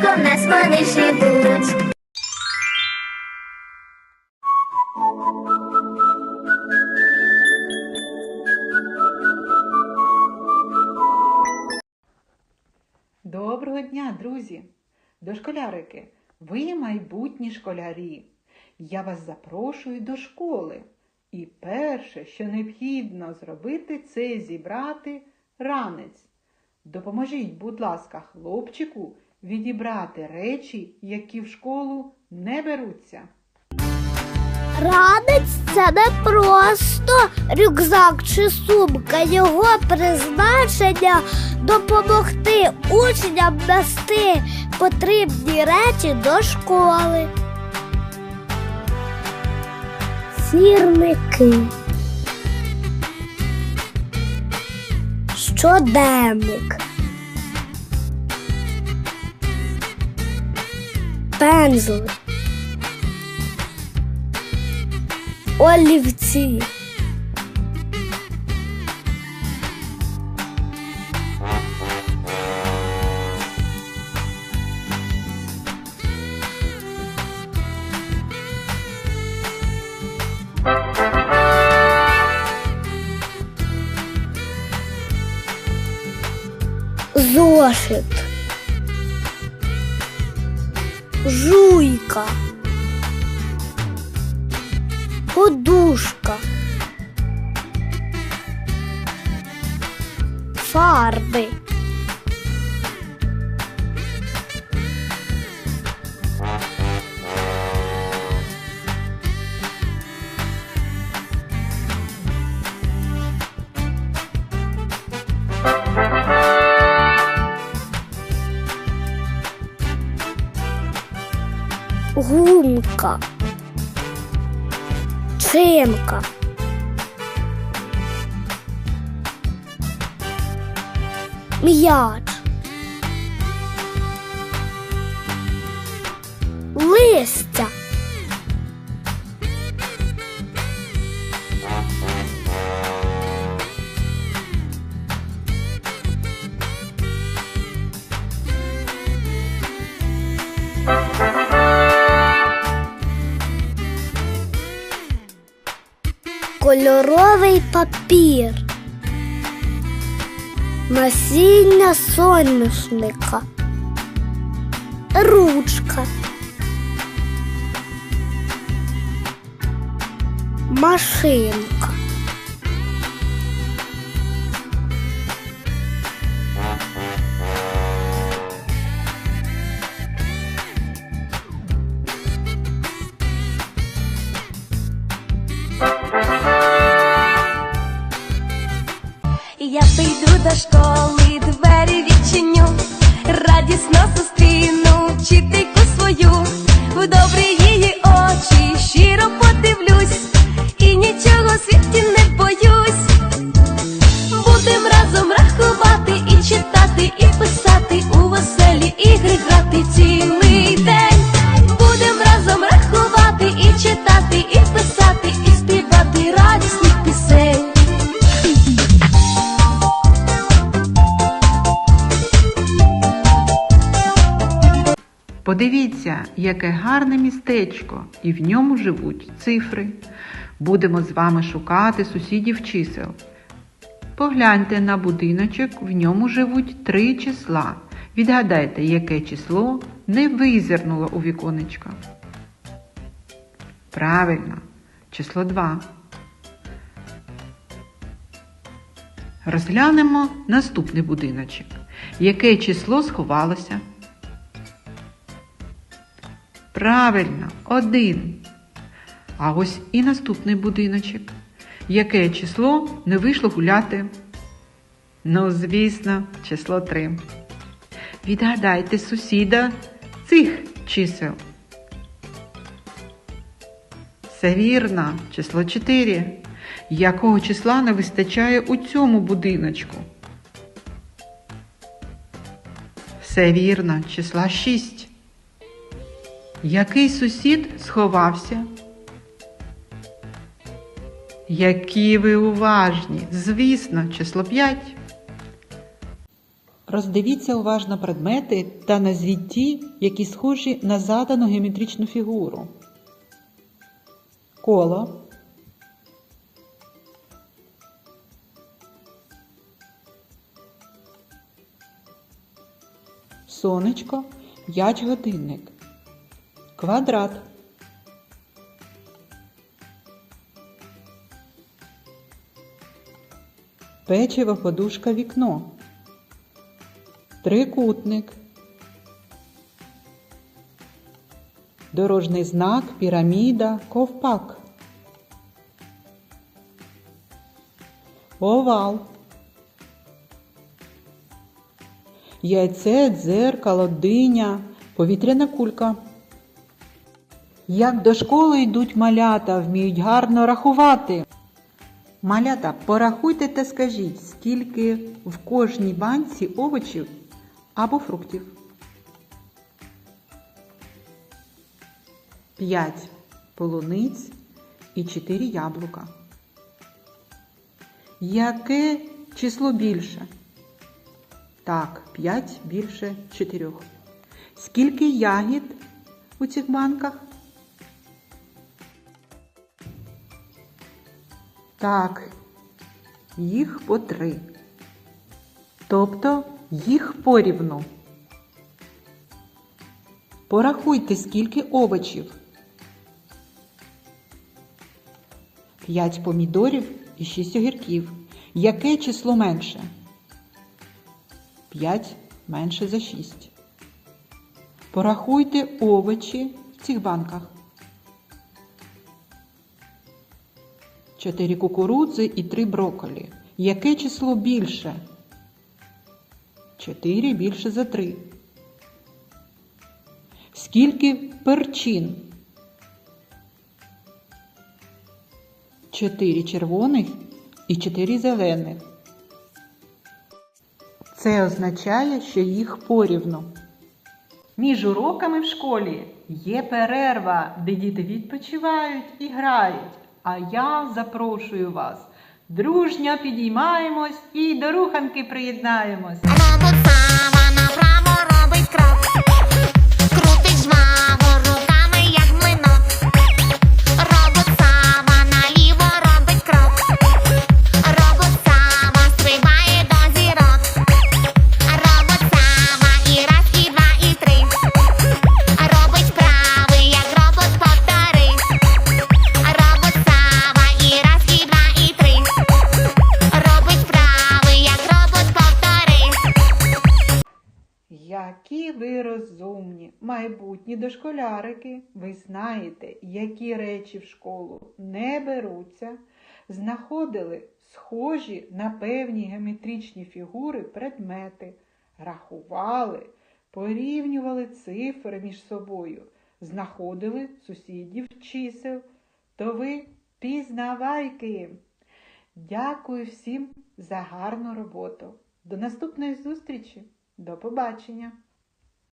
в нас вони живуть. Доброго дня, друзі! Дошколярики, ви майбутні школярі. Я вас запрошую до школи. І перше, що необхідно зробити, це зібрати ранець. Допоможіть, будь ласка, хлопчику відібрати речі, які в школу не беруться. Ранець це не просто рюкзак чи сумка. Його призначення допомогти учням нести потрібні речі до школи. Сірники. Щоденник. Пензли. олівці. Зошит. Жуйка. подушка, фарби. Гумка. Цимка. М'яч. Листя. Кольоровий папір. Насіння соняшника. Ручка. Машинка. Подивіться, яке гарне містечко, і в ньому живуть цифри. Будемо з вами шукати сусідів чисел. Погляньте на будиночок, в ньому живуть три числа. Відгадайте, яке число не визирнуло у віконечко. Правильно, число 2. Розглянемо наступний будиночок. Яке число сховалося? Правильно, один. А ось і наступний будиночок. Яке число не вийшло гуляти? Ну, звісно, число 3. Відгадайте сусіда цих чисел. Все вірно, число 4. Якого числа не вистачає у цьому будиночку? Все вірно, числа 6. Який сусід сховався? Які ви уважні! Звісно, число 5. Роздивіться уважно предмети та назвіть ті, які схожі на задану геометричну фігуру. Коло. Сонечко, м'яч годинник. Квадрат. Печиво, подушка, вікно. Трикутник. Дорожній знак, піраміда, ковпак. Овал. Яйце, дзеркало, диня, повітряна кулька. Як до школи йдуть малята, вміють гарно рахувати. Малята, порахуйте та скажіть, скільки в кожній банці овочів або фруктів. 5 полуниць і 4 яблука. Яке число більше? Так, 5 більше 4. Скільки ягід у цих банках? Так, їх по три. Тобто їх порівну. Порахуйте, скільки овочів. 5 помідорів і 6 огірків. Яке число менше? 5 менше за 6. Порахуйте овочі в цих банках. 4 кукурудзи і 3 брокколі. Яке число більше? 4 більше за 3. Скільки перчин? 4 червоних і 4 зелених. Це означає, що їх порівну. Між уроками в школі є перерва, де діти відпочивають і грають. А я запрошую вас. Дружньо підіймаємось і до руханки приєднаємось. Які ви розумні, майбутні дошколярики. Ви знаєте, які речі в школу не беруться, знаходили схожі на певні геометричні фігури предмети, рахували, порівнювали цифри між собою, знаходили сусідів чисел. То ви пізнавайки. Дякую всім за гарну роботу. До наступної зустрічі. До побачення!